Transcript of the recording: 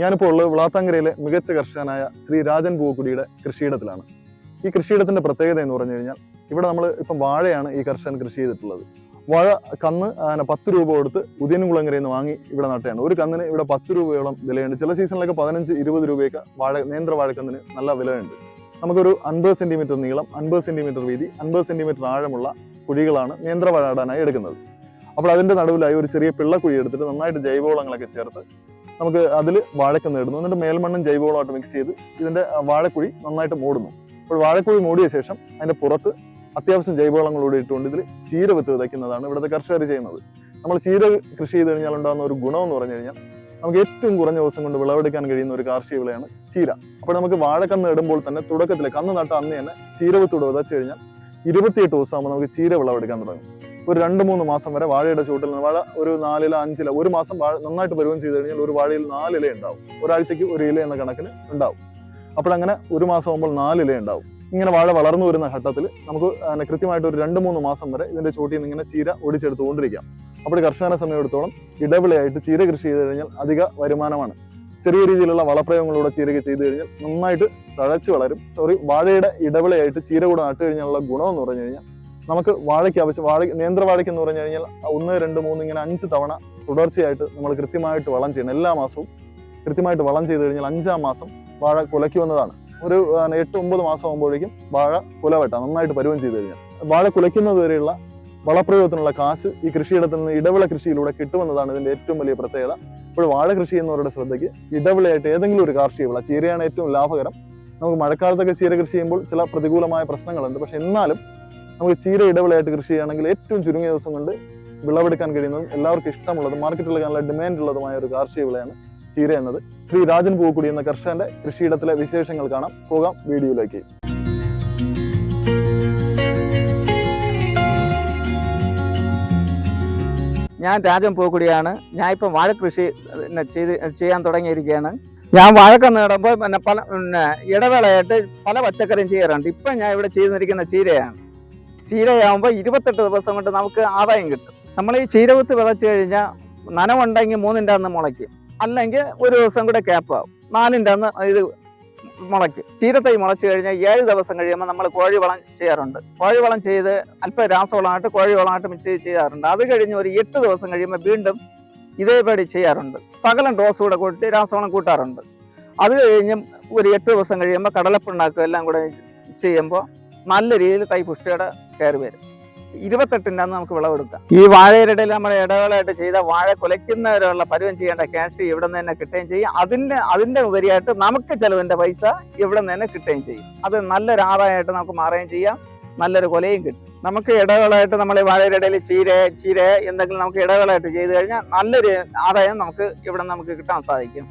ഞാനിപ്പോൾ ഉള്ളത് വിളാത്തങ്കരയിലെ മികച്ച കർഷകനായ ശ്രീ രാജൻ പൂക്കുടിയുടെ കൃഷിയിടത്തിലാണ്. ഈ കൃഷിയിടത്തിന്റെ പ്രത്യേകത എന്ന് പറഞ്ഞു കഴിഞ്ഞാൽ ഇവിടെ നമ്മൾ ഇപ്പം വാഴയാണ് ഈ കർഷകൻ കൃഷി ചെയ്തിട്ടുള്ളത്. വാഴ കന്ന് പത്ത് രൂപ കൊടുത്ത് ഉദയൻകുളങ്ങരയിൽ നിന്ന് വാങ്ങി ഇവിടെ നട്ടയാണ്. ഒരു കന്നിന് ഇവിടെ പത്ത് രൂപയോളം വിലയുണ്ട്. ചില സീസണിലൊക്കെ പതിനഞ്ച് ഇരുപത് രൂപയൊക്കെ വാഴ നേന്ത്ര വാഴക്കന്നിന് നല്ല വിലയുണ്ട്. നമുക്കൊരു അൻപത് സെന്റിമീറ്റർ നീളം അൻപത് സെന്റിമീറ്റർ വീതി അൻപത് സെന്റിമീറ്റർ ആഴമുള്ള കുഴികളാണ് നേന്ത്ര വാഴ എടുക്കുന്നത്. അപ്പോൾ അതിന്റെ നടുവിലായി ഒരു ചെറിയ പിള്ളക്കുഴി എടുത്തിട്ട് നന്നായിട്ട് ജൈവവളങ്ങളൊക്കെ ചേർത്ത് നമുക്ക് അതിൽ വാഴക്ക നേടുന്നു എന്നിട്ട് മേൽമണ്ണും ജൈവവളമായിട്ട് മിക്സ് ചെയ്ത് ഇതിന്റെ ആ, വാഴക്കുഴി നന്നായിട്ട് മൂടുന്നു. അപ്പോൾ വാഴക്കുഴി മൂടിയ ശേഷം അതിന്റെ പുറത്ത് അത്യാവശ്യം ജൈവവളങ്ങൾ കൂടി ഇട്ടുകൊണ്ട് ഇതിൽ ചീര വിത്ത് വിതയ്ക്കുന്നതാണ് ഇവിടുത്തെ കർഷകർ ചെയ്യുന്നത്. നമ്മൾ ചീര കൃഷി ചെയ്ത് കഴിഞ്ഞാൽ ഉണ്ടാകുന്ന ഒരു ഗുണം എന്ന് പറഞ്ഞു കഴിഞ്ഞാൽ നമുക്ക് ഏറ്റവും കുറഞ്ഞ ദിവസം കൊണ്ട് വിളവെടുക്കാൻ കഴിയുന്ന ഒരു കാർഷിക വിളയാണ് ചീര. അപ്പോൾ നമുക്ക് വാഴക്കന്ന് ഇടുമ്പോൾ തന്നെ തുടക്കത്തിൽ കന്ന് നട്ട അന്ന് തന്നെ ചീര വിത്തൂടെ വിതച്ചു കഴിഞ്ഞാൽ ഇരുപത്തിയെട്ട് ദിവസമാകുമ്പോൾ നമുക്ക് ചീര വിളവെടുക്കാൻ തുടങ്ങും. ഒരു രണ്ട് മൂന്ന് മാസം വരെ വാഴയുടെ ചൂട്ടിൽ നിന്ന് വാഴ ഒരു നാലില അഞ്ചില ഒരു മാസം വാഴ നന്നായിട്ട് പരുവം ചെയ്ത് കഴിഞ്ഞാൽ ഒരു വാഴയിൽ നാലില ഉണ്ടാവും. ഒരാഴ്ചയ്ക്ക് ഒരു ഇല എന്ന കണക്കിൽ ഉണ്ടാവും. അപ്പോഴങ്ങനെ ഒരു മാസം ആകുമ്പോൾ നാലില ഉണ്ടാവും. ഇങ്ങനെ വാഴ വളർന്നു വരുന്ന ഘട്ടത്തിൽ നമുക്ക് കൃത്യമായിട്ട് ഒരു രണ്ട് മൂന്ന് മാസം വരെ ഇതിന്റെ ചൂട്ടിൽ നിന്ന് ഇങ്ങനെ ചീര ഒടിച്ചെടുത്തുകൊണ്ടിരിക്കാം. അപ്പോൾ കർഷകനെ സമയമെടുത്തോളം ഇടവിളയായിട്ട് ചീര കൃഷി ചെയ്ത് കഴിഞ്ഞാൽ അധിക വരുമാനമാണ്. ചെറിയ രീതിയിലുള്ള വളപ്രയോഗങ്ങളിലൂടെ ചീരക ചെയ്ത് കഴിഞ്ഞാൽ നന്നായിട്ട് തഴച്ച് വളരും. സോറി വാഴയുടെ ഇടവിളയായിട്ട് ചീര കൂടെ നട്ടുകഴിഞ്ഞാലുള്ള കഴിഞ്ഞാലുള്ള ഗുണം എന്ന് പറഞ്ഞു കഴിഞ്ഞാൽ നമുക്ക് വാഴയ്ക്ക് ആവശ്യം വാഴ നേന്ത്രവാഴയ്ക്ക് എന്ന് പറഞ്ഞു കഴിഞ്ഞാൽ ഒന്ന് രണ്ട് മൂന്ന് ഇങ്ങനെ അഞ്ച് തവണ തുടർച്ചയായിട്ട് നമ്മൾ കൃത്യമായിട്ട് വളം ചെയ്യണം. എല്ലാ മാസവും കൃത്യമായിട്ട് വളം ചെയ്ത് കഴിഞ്ഞാൽ അഞ്ചാം മാസം വാഴ കുലയ്ക്ക് വന്നതാണ്. ഒരു എട്ട് ഒമ്പത് മാസം ആകുമ്പോഴേക്കും വാഴ കുല വെട്ടാം നന്നായിട്ട് പരുവം ചെയ്ത് കഴിഞ്ഞാൽ. വാഴ കുലയ്ക്കുന്നത് വരെയുള്ള വളപ്രയോഗത്തിനുള്ള കാശ് ഈ കൃഷിയിടത്തിൽ നിന്ന് ഇടവിള കൃഷിയിലൂടെ കിട്ടുമെന്നതാണ് ഇതിന്റെ ഏറ്റവും വലിയ പ്രത്യേകത. ഇപ്പോൾ വാഴ കൃഷി ചെയ്യുന്നവരുടെ ശ്രദ്ധയ്ക്ക് ഇടവിളയായിട്ട് ഏതെങ്കിലും ഒരു കാർഷിക വിള ചീരയാണ് ഏറ്റവും ലാഭകരം. നമുക്ക് മഴക്കാലത്തൊക്കെ ചീര കൃഷി ചെയ്യുമ്പോൾ ചില പ്രതികൂലമായ പ്രശ്നങ്ങളുണ്ട്. പക്ഷെ എന്നാലും നമുക്ക് ചീര ഇടവിളയായിട്ട് കൃഷി ചെയ്യുകയാണെങ്കിൽ ഏറ്റവും ചുരുങ്ങിയ ദിവസം കൊണ്ട് വിളവെടുക്കാൻ കഴിയുന്നതും എല്ലാവർക്കും ഇഷ്ടമുള്ളതും മാർക്കറ്റിൽ നല്ല ഡിമാൻഡ് ഉള്ളതുമായ ഒരു കാർഷിക വിളയാണ് ചീര എന്നത്. ശ്രീ രാജൻ പൂക്കുടി എന്ന കർഷകന്റെ കൃഷിയിടത്തിലെ വിശേഷങ്ങൾ കാണാം. പോകാം വീഡിയോയിലേക്ക്. ഞാൻ രാജൻ പൂക്കുടിയാണ്. ഞാൻ ഇപ്പം വാഴ കൃഷി ചെയ്യാൻ തുടങ്ങിയിരിക്കുകയാണ്. ഞാൻ വാഴക്ക നേടുമ്പോൾ പിന്നെ പല പിന്നെ ഇടവേളയായിട്ട് പല പച്ചക്കറിയും ചെയ്യാറുണ്ട്. ഇപ്പം ഞാൻ ഇവിടെ ചെയ്തിരിക്കുന്ന ചീരയാണ്. ചീരയാകുമ്പോൾ ഇരുപത്തെട്ട് ദിവസം കൊണ്ട് നമുക്ക് ആദായം കിട്ടും. നമ്മൾ ഈ ചീരവിത്ത് വിതച്ച് കഴിഞ്ഞാൽ നനവുണ്ടെങ്കിൽ മൂന്നിന്റെ അന്ന് മുളയ്ക്കും. അല്ലെങ്കിൽ ഒരു ദിവസം കൂടെ ക്യാപ്പാവും നാലിന്റെ അന്ന് ഇത് മുളയ്ക്കും. ചീരത്തൈ മുളച്ച് കഴിഞ്ഞാൽ ഏഴ് ദിവസം കഴിയുമ്പോൾ നമ്മൾ കോഴിവളം ചെയ്യാറുണ്ട്. കോഴിവളം ചെയ്ത് അല്പം രാസവളമായിട്ട് കോഴിവളമായിട്ട് മിക്സ് ചെയ്യാറുണ്ട്. അത് കഴിഞ്ഞ് ഒരു എട്ട് ദിവസം കഴിയുമ്പോൾ വീണ്ടും ഇതേപടി ചെയ്യാറുണ്ട്. സകലം ഡോസ് കൂടെ കൂട്ടി രാസവളം കൂട്ടാറുണ്ട്. അത് കഴിഞ്ഞ് ഒരു എട്ട് ദിവസം കഴിയുമ്പോൾ കടലപ്പുണ്ടാക്കുക എല്ലാം കൂടെ ചെയ്യുമ്പോൾ നല്ല രീതിയിൽ തൈ പുഷ്ടിയുടെ കയറി വരും. ഇരുപത്തെട്ടിന്റെ അന്ന് നമുക്ക് വിളവെടുക്കാം. ഈ വാഴയിടയിൽ നമ്മൾ ഇടവേളയായിട്ട് ചെയ്ത വാഴ കുലയ്ക്കുന്നവരുള്ള പരുവം ചെയ്യേണ്ട ക്യാഷ് ഇവിടെ നിന്ന് തന്നെ കിട്ടുകയും ചെയ്യും. അതിന്റെ അതിന്റെ ഉപരിയായിട്ട് നമുക്ക് ചിലവിന്റെ പൈസ ഇവിടെ നിന്ന് തന്നെ കിട്ടുകയും ചെയ്യും. അത് നല്ലൊരു ആദായമായിട്ട് നമുക്ക് മാറുകയും ചെയ്യാം. നല്ലൊരു കൊലയും കിട്ടും. നമുക്ക് ഇടവേളയായിട്ട് നമ്മൾ ഈ ഇടയിൽ ചീര ചീര എന്തെങ്കിലും നമുക്ക് ഇടവേളയായിട്ട് ചെയ്തു കഴിഞ്ഞാൽ നല്ലൊരു ആദായം നമുക്ക് ഇവിടെ നമുക്ക് കിട്ടാൻ സാധിക്കും.